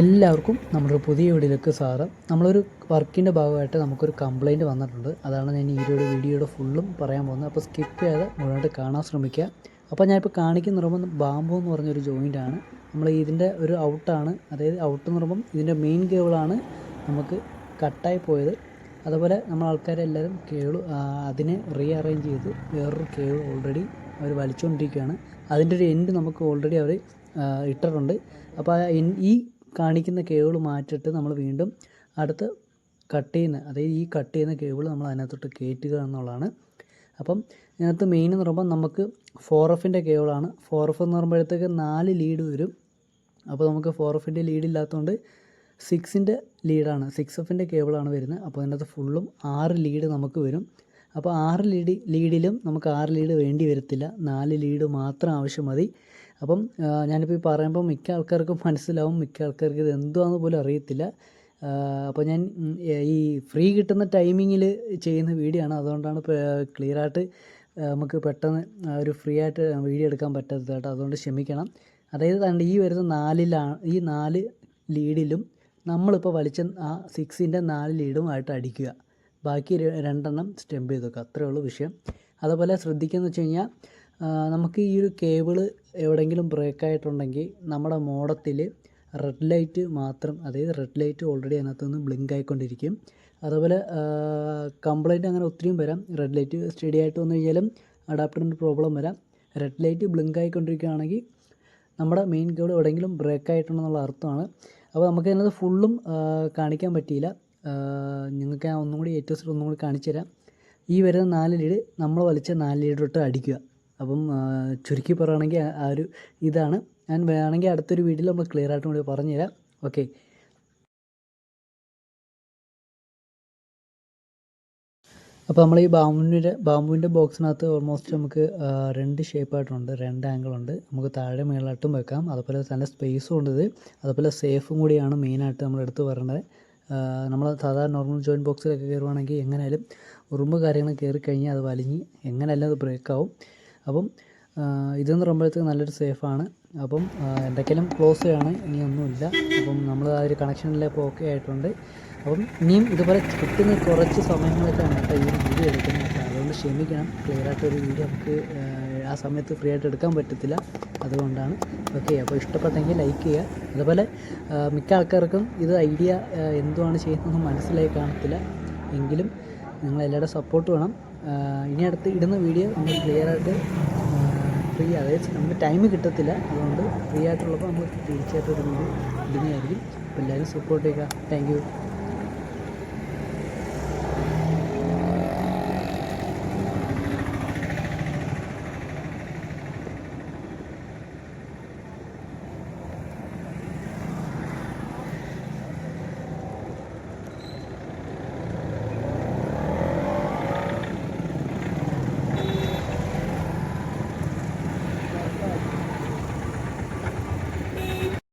എല്ലാവർക്കും നമ്മുടെ പുതിയ വീഡിയോയിലേക്ക് സാറ് നമ്മളൊരു വർക്കിന്റെ ഭാഗമായിട്ട് നമുക്കൊരു കംപ്ലയിന്റ് വന്നിട്ടുണ്ട്. അതാണ് ഞാൻ ഈ ഒരു വീഡിയോയുടെ ഫുള്ളും പറയാൻ പോകുന്നത്. അപ്പോൾ സ്കിപ്പ് ചെയ്യാതെ മുഴുവനായിട്ട് കാണാൻ ശ്രമിക്കുക. അപ്പോൾ ഞാനിപ്പോൾ കാണിക്കുന്ന പറയുമ്പോൾ ബാമ്പു എന്ന് പറഞ്ഞൊരു ആണ്. നമ്മൾ ഇതിന്റെ ഒരു ഔട്ടാണ് അതായത് ഔട്ട് എന്ന് പറയുമ്പം ഇതിന്റെ മെയിൻ കേബിളാണ് നമുക്ക് കട്ടായി പോയത്. അതുപോലെ നമ്മൾ ആൾക്കാരെല്ലാവരും കേബിൾ അതിനെ റീ അറേഞ്ച് ചെയ്ത് വേറൊരു കേബിൾ ഓൾറെഡി അവർ വലിച്ചുകൊണ്ടിരിക്കുകയാണ് അതിന്റെ ഒരു എൻഡ് നമുക്ക് ഓൾറെഡി അവർ ഇട്ടിട്ടുണ്ട്. അപ്പോൾ ഈ കാണിക്കുന്ന കേബിൾ മാറ്റിയിട്ട് നമ്മൾ വീണ്ടും അടുത്ത് കട്ട് ചെയ്യുന്ന അതായത് ഈ കട്ട് ചെയ്യുന്ന കേബിൾ നമ്മൾ അതിനകത്തോട്ട് കയറ്റുക എന്നുള്ളതാണ്. അപ്പം ഇതിനകത്ത് മെയിൻ എന്ന് പറയുമ്പോൾ നമുക്ക് ഫോർ എഫിന്റെ കേബിളാണ്. ഫോർ എഫ് എന്ന് പറയുമ്പോഴത്തേക്ക് നാല് ലീഡ് വരും. അപ്പോൾ നമുക്ക് ഫോർ എഫിന്റെ ലീഡ് ഇല്ലാത്തതുകൊണ്ട് സിക്സിന്റെ ലീഡാണ് സിക്സ് എഫിന്റെ കേബിളാണ് വരുന്നത്. അപ്പോൾ അതിനകത്ത് ഫുള്ളും ആറ് ലീഡ് നമുക്ക് വരും. അപ്പോൾ ആറ് ലീഡ് ലീഡിലും നമുക്ക് ആറ് ലീഡ് വേണ്ടി വരത്തില്ല. നാല് ലീഡ് മാത്രം ആവശ്യം മതി. അപ്പം ഞാനിപ്പോൾ ഈ പറയുമ്പോൾ മിക്ക ആൾക്കാർക്കും മനസ്സിലാവും മിക്ക ആൾക്കാർക്ക് ഇത് എന്തുവാന്ന് പോലും അറിയത്തില്ല. അപ്പോൾ ഞാൻ ഈ ഫ്രീ കിട്ടുന്ന ടൈമിങ്ങിൽ ചെയ്യുന്ന വീഡിയോ ആണ് അതുകൊണ്ടാണ് ക്ലിയർ ആയിട്ട് നമുക്ക് പെട്ടെന്ന് ഒരു ഫ്രീ ആയിട്ട് വീഡിയോ എടുക്കാൻ പറ്റാത്തത് കേട്ടോ. അതുകൊണ്ട് ക്ഷമിക്കണം. അതായത് കണ്ട് ഈ വരുന്ന നാലിലാണ് ഈ നാല് ലീഡിലും നമ്മളിപ്പോൾ വലിച്ച ആ സിക്സിന്റെ നാല് ലീഡും ആയിട്ട് അടിക്കുക. ബാക്കി രണ്ടെണ്ണം സ്റ്റെമ്പ് ചെയ്ത് വെക്കുക. അത്രയേ ഉള്ളൂ വിഷയം. അതുപോലെ ശ്രദ്ധിക്കുകയെന്ന് വെച്ച് കഴിഞ്ഞാൽ നമുക്ക് ഈ ഒരു കേബിൾ എവിടെയെങ്കിലും ബ്രേക്ക് ആയിട്ടുണ്ടെങ്കിൽ നമ്മുടെ മോഡത്തിൽ റെഡ് ലൈറ്റ് മാത്രം അതായത് റെഡ് ലൈറ്റ് ഓൾറെഡി അതിനകത്ത് നിന്ന് ബ്ലിങ്ക് ആയിക്കൊണ്ടിരിക്കും അതുപോലെ കംപ്ലൈന്റ് അങ്ങനെ ഒത്തിരിയും വരാം. റെഡ് ലൈറ്റ് സ്റ്റഡി ആയിട്ട് വന്നു കഴിഞ്ഞാലും അഡാപ്റ്ററിന്റെ പ്രോബ്ലം വരാം. റെഡ് ലൈറ്റ് ബ്ലിങ്ക് ആയിക്കൊണ്ടിരിക്കുകയാണെങ്കിൽ നമ്മുടെ മെയിൻ കേബിൾ എവിടെയെങ്കിലും ബ്രേക്ക് ആയിട്ടുണ്ടെന്നുള്ള അർത്ഥമാണ്. അപ്പോൾ നമുക്ക് അതിനകത്ത് ഫുള്ളും കാണിക്കാൻ പറ്റിയില്ല. നിങ്ങൾക്ക് ഞാൻ ഒന്നും കൂടി ഏറ്റവും ഒന്നും കൂടി കാണിച്ചു തരാം ഈ വരുന്ന നാല് ലീഡ് നമ്മൾ വലിച്ച നാല് ലീഡ് തൊട്ട് അടിക്കുക. അപ്പം ചുരുക്കി പറയുകയാണെങ്കിൽ ആ- ഒരു ഇതാണ്. ഞാൻ വേണമെങ്കിൽ അടുത്തൊരു വീഡിയോയിൽ നമ്മൾ ക്ലിയർ ആയിട്ടും കൂടി പറഞ്ഞുതരാം. ഓക്കെ അപ്പോൾ നമ്മൾ ഈ ബാമ്പുവിന്റെ ബാമ്പുവിന്റെ ബോക്സിനകത്ത് ഓൾമോസ്റ്റ് നമുക്ക് രണ്ട് ഷേപ്പായിട്ടുണ്ട് രണ്ട് ആംഗിളുണ്ട് നമുക്ക് താഴെ മേളായിട്ടും വെക്കാം. അതുപോലെ തന്നെ സ്പേസും ഉണ്ട് അതുപോലെ സേഫും കൂടിയാണ് മെയിനായിട്ട് നമ്മൾ എടുത്ത് പറയേണ്ടത് നമ്മൾ സാധാരണ നോർമൽ ജോയിന്റ് ബോക്സിലൊക്കെ കയറുവാണെങ്കിൽ എങ്ങനെയാലും ഉറുമ്പ് കാര്യങ്ങൾ കയറി കഴിഞ്ഞാൽ അത് വലിഞ്ഞ് എങ്ങനെയല്ല അത് ബ്രേക്ക് ആവും. അപ്പം ഇതെന്ന് പറയുമ്പോഴത്തേക്ക് നല്ലൊരു സേഫാണ് അപ്പം എന്തൊക്കെയും ക്ലോസ് ആണ് ഇനിയൊന്നുമില്ല അപ്പം നമ്മൾ ആ ഒരു കണക്ഷനിലിപ്പോൾ ഓക്കെ ആയിട്ടുണ്ട്. അപ്പം ഇനിയും ഇതുപോലെ കിട്ടുന്ന കുറച്ച് സമയങ്ങളൊക്കെയാണ് കേട്ടോ ഈ ഒരു വീഡിയോ എടുക്കുന്നത് അതുകൊണ്ട് ക്ഷമിക്കണം. ക്ലിയർ ആയിട്ട് ഒരു വീഡിയോ നമുക്ക് ആ, സമയത്ത് ഫ്രീ ആയിട്ട് എടുക്കാൻ പറ്റത്തില്ല. അതുകൊണ്ടാണ്. ഓക്കെ അപ്പോൾ ഇഷ്ടപ്പെട്ടെങ്കിൽ ലൈക്ക് ചെയ്യുക. അതുപോലെ മിക്ക ആൾക്കാർക്കും ഇത് ഐഡിയ എന്തുവാണ് ചെയ്യുന്നതെന്ന് മനസ്സിലായി കാണത്തില്ല. എങ്കിലും നിങ്ങളെല്ലാവരുടെ സപ്പോർട്ട് വേണം. ഇനി അടുത്ത് ഇടുന്ന വീഡിയോ നമ്മൾ ക്ലിയർ ആയിട്ട് ഫ്രീ അതായത് നമുക്ക് ടൈം കിട്ടത്തില്ല. അതുകൊണ്ട് ഫ്രീ ആയിട്ടുള്ളപ്പോൾ നമ്മൾ തീർച്ചയായിട്ടും ഒരു വീഡിയോ ഇടുന്നതായിരിക്കും. അപ്പോൾ എല്ലാവരും സപ്പോർട്ട് ചെയ്യുക. താങ്ക്